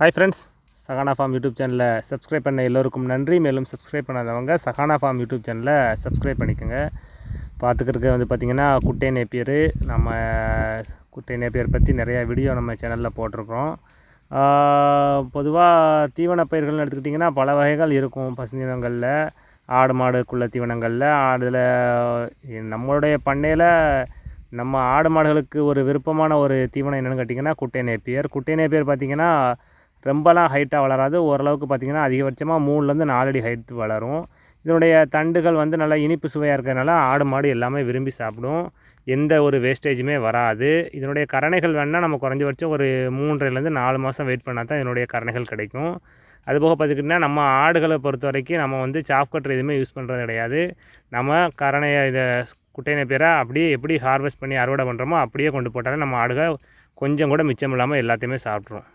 Hi friends Sahana farm YouTube சேனலை subscribe பண்ண எல்லோருக்கும் நன்றி. மேலும் சப்ஸ்கிரைப் பண்ணாதவங்க சகானா ஃபார்ம் யூடியூப் சேனலை சப்ஸ்கிரைப் பண்ணிக்கோங்க. பார்த்துக்கிறதுக்கு வந்து பார்த்திங்கன்னா குட்டை நேப்பியர் நம்ம குட்டை நேப்பியர் பற்றி நிறையா வீடியோ நம்ம சேனலில் போட்டிருக்கிறோம். பொதுவாக தீவன பயிர்கள்னு எடுத்துக்கிட்டிங்கன்னா பல வகைகள் இருக்கும் பசுந்தீவனங்களில். ஆடு மாடுக்குள்ள தீவனங்களில். அதில் நம்மளுடைய பண்ணையில் நம்ம ஆடு மாடுகளுக்கு ஒரு விருப்பமான ஒரு தீவனம் என்னென்னு கேட்டிங்கன்னா குட்டை நேப்பியர் குட்டை நேப்பியர் பார்த்திங்கன்னா ரொம்பலாம் ஹைட்டாக வளராது. ஓரளவுக்கு பார்த்திங்கன்னா அதிகபட்சமாக மூணுலேருந்து நாலடி ஹைட் வளரும். இதனுடைய தண்டுகள் வந்து நல்லா இனிப்பு சுவையாக இருக்கிறதுனால ஆடு மாடு எல்லாமே விரும்பி சாப்பிடும். எந்த ஒரு வேஸ்டேஜுமே வராது. இதனுடைய கரணைகள் வேணால் நம்ம குறைஞ்சபட்சம் ஒரு மூன்றுலேருந்து நாலு மாதம் வெயிட் பண்ணால் தான் இதனுடைய கரணைகள் கிடைக்கும். அதுபோக பார்த்துக்கிட்டிங்கன்னா நம்ம ஆடுகளை பொறுத்த வரைக்கும் நம்ம வந்து சாப் கட்டர் எதுவுமே யூஸ் பண்ணுறது கிடையாது. நம்ம கரணையை இதை குட்டையினை பேரை அப்படியே எப்படி ஹார்வெஸ்ட் பண்ணி அறுவடை பண்ணுறோமோ அப்படியே கொண்டு போட்டாலே நம்ம ஆடுகள் கொஞ்சம் கூட மிச்சம் இல்லாமல் எல்லாத்தையுமே சாப்பிட்றோம்